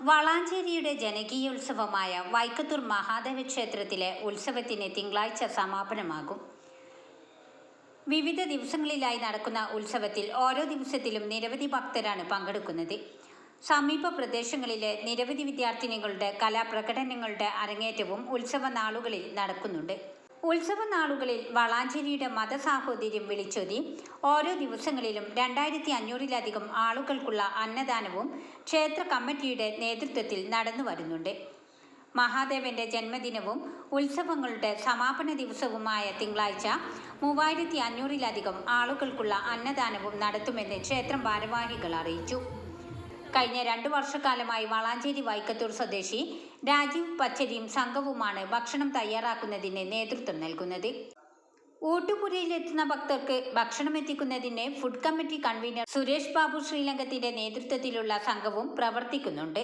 വളാഞ്ചേരിയുടെ ജനകീയോത്സവമായ വൈക്കത്തൂർ മഹാദേവ ക്ഷേത്രത്തിലെ ഉത്സവത്തിന് തിങ്കളാഴ്ച സമാപനമാകും. വിവിധ ദിവസങ്ങളിലായി നടക്കുന്ന ഉത്സവത്തിൽ ഓരോ ദിവസത്തിലും നിരവധി ഭക്തരാണ് പങ്കെടുക്കുന്നത്. സമീപ പ്രദേശങ്ങളിലെ നിരവധി വിദ്യാർത്ഥിനികളുടെ കലാപ്രകടനങ്ങളുടെ അരങ്ങേറ്റവും ഉത്സവ നാളുകളിൽ നടക്കുന്നുണ്ട്. ഉത്സവ നാളുകളിൽ വളാഞ്ചേരിയുടെ മതസാഹോദര്യം വിളിച്ചൊതി ഓരോ ദിവസങ്ങളിലും രണ്ടായിരത്തി അഞ്ഞൂറിലധികം ആളുകൾക്കുള്ള അന്നദാനവും ക്ഷേത്ര കമ്മിറ്റിയുടെ നേതൃത്വത്തിൽ നടന്നു വരുന്നുണ്ട്. മഹാദേവന്റെ ജന്മദിനവും ഉത്സവങ്ങളുടെ സമാപന ദിവസവുമായ തിങ്കളാഴ്ച മൂവായിരത്തി അഞ്ഞൂറിലധികം ആളുകൾക്കുള്ള അന്നദാനവും നടത്തുമെന്ന് ക്ഷേത്രം ഭാരവാഹികൾ അറിയിച്ചു. കഴിഞ്ഞ രണ്ടു വർഷക്കാലമായി വളാഞ്ചേരി വൈക്കത്തൂർ സ്വദേശി രാജീവ് പച്ചരിയും സംഘവുമാണ് ഭക്ഷണം തയ്യാറാക്കുന്നതിന് നേതൃത്വം നൽകുന്നത്. ഊട്ടുപുരയിലെത്തുന്ന ഭക്തർക്ക് ഭക്ഷണം എത്തിക്കുന്നതിന് food committee convener Suresh Babu ശ്രീലങ്കത്തിന്റെ നേതൃത്വത്തിലുള്ള സംഘവും പ്രവർത്തിക്കുന്നുണ്ട്.